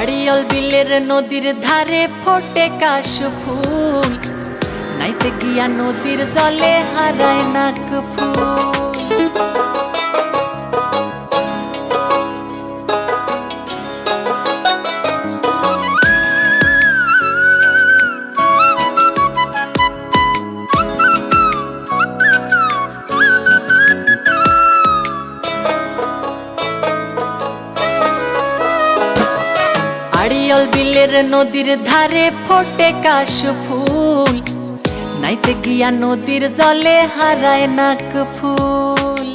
আড়িয়াল বিলের নদীর ধারে ফোটে কাশ ফুল। নাইতে গিয়া নদীর জলে হারায় নাক ফুল। আড়িয়াল বিলের নদীর ধারে ফোটে কাশ ফুল। নাইতে গিয়া নদীর জলে হারায় নাক ফুল।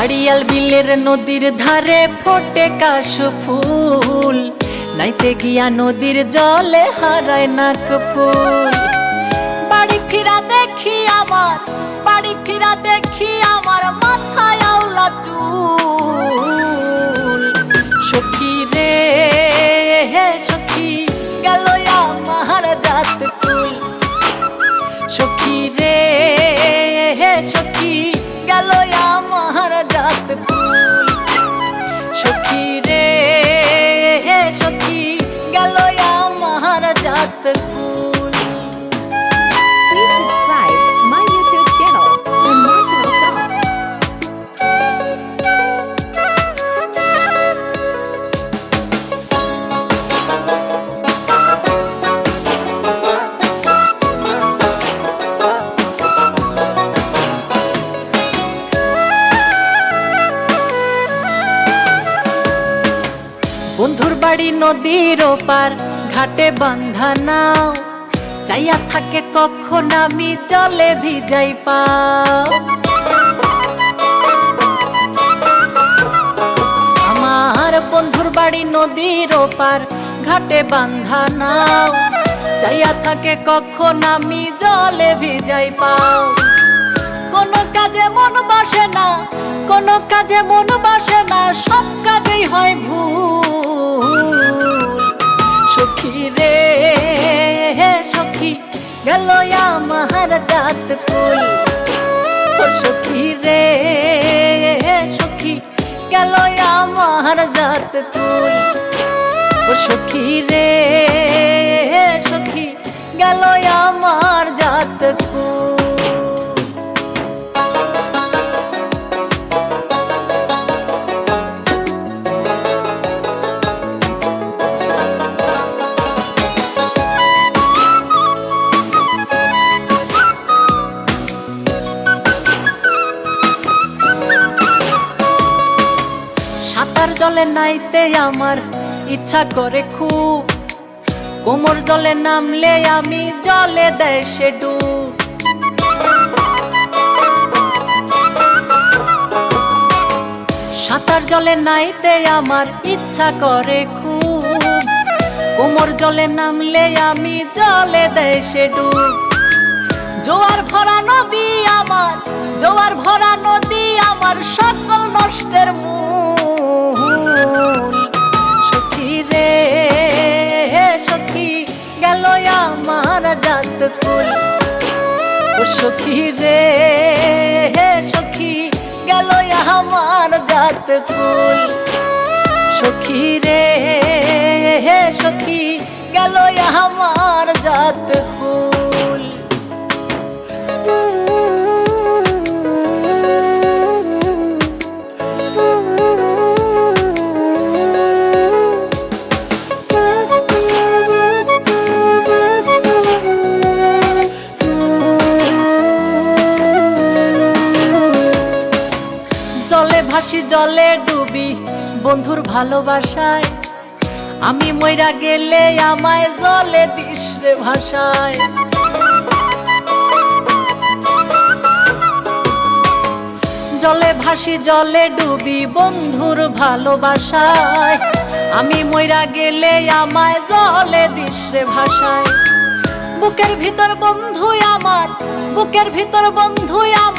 আড়িয়াল বিলের নদীর ধারে ফোটে কাশ ফুল। নাইতে গিয়া নদীর জলে হারায় নাক ফুল। সখী গেল আমার জাত কুল সখী রে সখী গেল আমার জাত কুল বাড়ি নদীর ওপার ঘাটে বান্ধা নাও। চাইয়া থাকে কখন আমি জলে ভিজাই পাও। আমার বন্ধুর বাড়ি নদীর ওপার ঘাটে বান্ধা নাও। চাইয়া থাকে কখন আমি জলে ভিজাই পাও। কোনো কাজে মন বাসে না, কোনো কাজে মন বসে না। আমার তুল ও সখী রে সখী গেল আমার জাত কুল সাঁতার জলে নাইতে আমার ইচ্ছা করে খুব। কোমর জলে নামলে আমি জলে দেয় সে ডুব। সাঁতার জলে নাইতে আমার ইচ্ছা করে খুব। কোমর জলে নামলে আমি জলে দেয় সে ডুব। জোয়ার ভরা নদী আমার, জোয়ার ভরা নদী জাত কুল ও সখী রে সখী, গেল আমার জাত কুল সখী রে সখী, গেল আমার জাত জলে ভাসি, জলে ডুবি। বন্ধুর ভালোবাসায় আমি মইরা গেলে আমায় জলে দিস রে ভাষায় জলে ভাসি, জলে ডুবি, বন্ধুর ভালোবাসায় আমি মইরা গেলে আমায় জলে দিস রে ভাষায় বুকের ভিতর বন্ধু আমার, বুকের ভিতর বন্ধু আমার